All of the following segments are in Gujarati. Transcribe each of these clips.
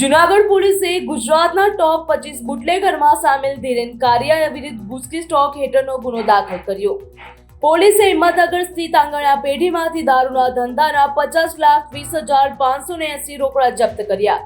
જુનાગઢ પોલીસે ગુજરાતના ટોપ પચીસ બુટલેગરમાં સામેલ ધીરેન કારિયા વિરુદ્ધ ગુસ્કી સ્ટોક હેઠળનો ગુનો દાખલ કર્યો. પોલીસે હિંમતનગર સ્થિત આંગણા પેઢીમાંથી દારૂના ધંધાના પચાસ લાખ વીસ હજાર પાંચસો ને એસી રોકડા જપ્ત કર્યા.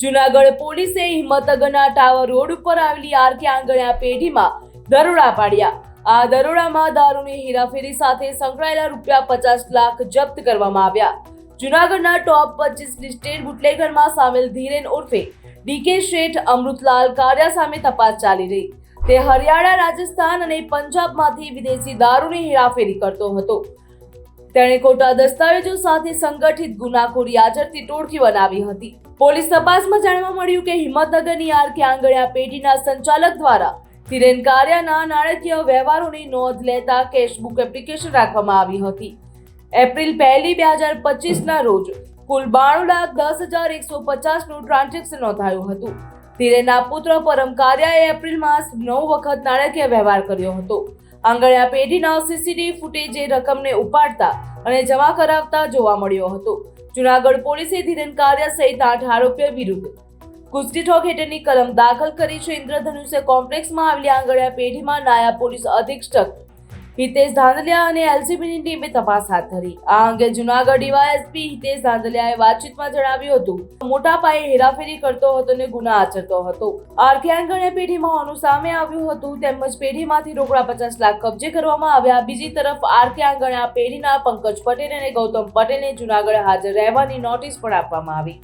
જુનાગઢ પોલીસે હિંમતનગરના ટાવર રોડ ઉપર આવેલી આરકે આંગણા પેઢીમાં દરોડા પાડ્યા. આ દરોડામાં દારૂની હેરાફેરી સાથે સંકળાયેલા રૂપિયા પચાસ લાખ જપ્ત કરવામાં આવ્યા. જુનાગઢના ટોપ પચીસ લિસ્ટેડ બુટલેગરમાં સામેલ ધીરેન ઉર્ફે ડીકે શેઠ, અમૃતલાલ કારિયા સામે તપાસ ચાલી રહી. તે હરિયાણા, રાજસ્થાન અને પંજાબમાંથી વિદેશી દારૂની હેરાફેરી કરતો હતો. તેણે ખોટા દસ્તાવેજો સાથે સંગઠિત ગુનાખોરી આચરતી ટોળકી બનાવી હતી. પોલીસ તપાસમાં જાણવા મળ્યું કે હિંમતનગરની આરકે આંગણિયા પેઢીના સંચાલક દ્વારા તિરેન કાર્યાના નાણાકીય વ્યવહારોની નોંધ લેતા કેશબુક એપ્લિકેશન રાખવામાં આવી હતી. એપ્રિલ પહેલી બે હજાર પચીસના રોજ કુલ બાણું લાખ દસ હજાર એકસો પચાસનું ટ્રાન્ઝેક્શન નોંધાયું હતું. ધીરેના પુત્ર પરમ કારિયાએ એપ્રિલમાં નવ વખત નાણાકીય વ્યવહાર કર્યો હતો. આંગણિયા પેઢીના સીસીટીવી ફૂટેજે રકમને ઉપાડતા અને જમા કરાવતા જોવા મળ્યો હતો. જુનાગઢ પોલીસે ધીરેન કાર્યા સહિત આઠ આરોપીઓ વિરુદ્ધ કુસ્તી ઠોક હેઠળની કલમ દાખલ કરી છે. ઇન્દ્રધનુષ્ય કોમ્પ્લેક્સમાં આવેલી આંગણિયા પેઢીમાં નાયબ પોલીસ અધિક્ષક હિતેશ ધાંધલિયા અને એલસીબીની ટીમે તપાસ હાથ ધરી. આ અંગે જુનાગઢ ડીવાયએસપી હિતેશ ધાંધલિયાએ વાતચીતમાં જણાવ્યું હતું મોટા પાયે હેરાફેરી કરતો હતો અને ગુના આચરતો હતો. આરકે આંગણે પેઢીમાં હોવાનું સામે આવ્યું હતું, તેમજ પેઢીમાંથી રોકડા પચાસ લાખ કબજે કરવામાં આવ્યા. બીજી તરફ આરકે આંગણે આ પેઢીના પંકજ પટેલ અને ગૌતમ પટેલને જુનાગઢ હાજર રહેવાની નોટિસ પણ આપવામાં આવી.